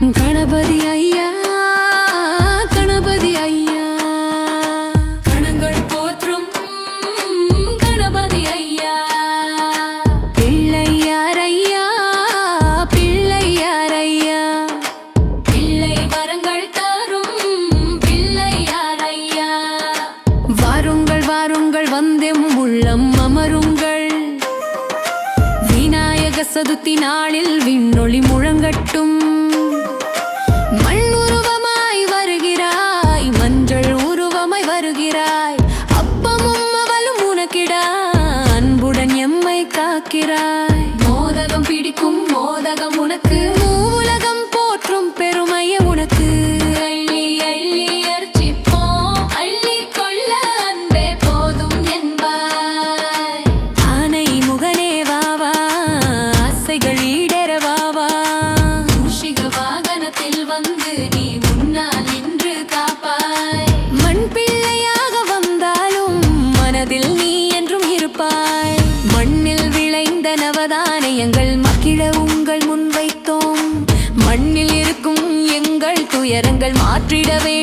கணபதி ஐயா கணபதி ஐயா. கணங்கள் போற்றும் கணபதி ஐயா. பிள்ளையார் ஐயா பிள்ளையார் ஐயா. பிள்ளை வரங்கள் தரும் பிள்ளையார் ஐயா. வாருங்கள் வாருங்கள் வந்தெம் உள்ளம் அமருங்கள். விநாயக நாளில் விண்ணொளி முழங்கட்டும். மண் உருவமாய் வருகிறாய் மஞ்சள் உருவமாய் வருகிறாய். அப்பமும் அவளும் உனக்கிடா அன்புடன் எம்மை காக்கிறாய். மோதகம் பிடிக்கும் மோதகம் உனக்கு. நவதானியங்கள் மக்கிட உங்கள் முன் வைத்தோம். மண்ணில் இருக்கும் எங்கள் துயரங்கள் மாற்றிடவே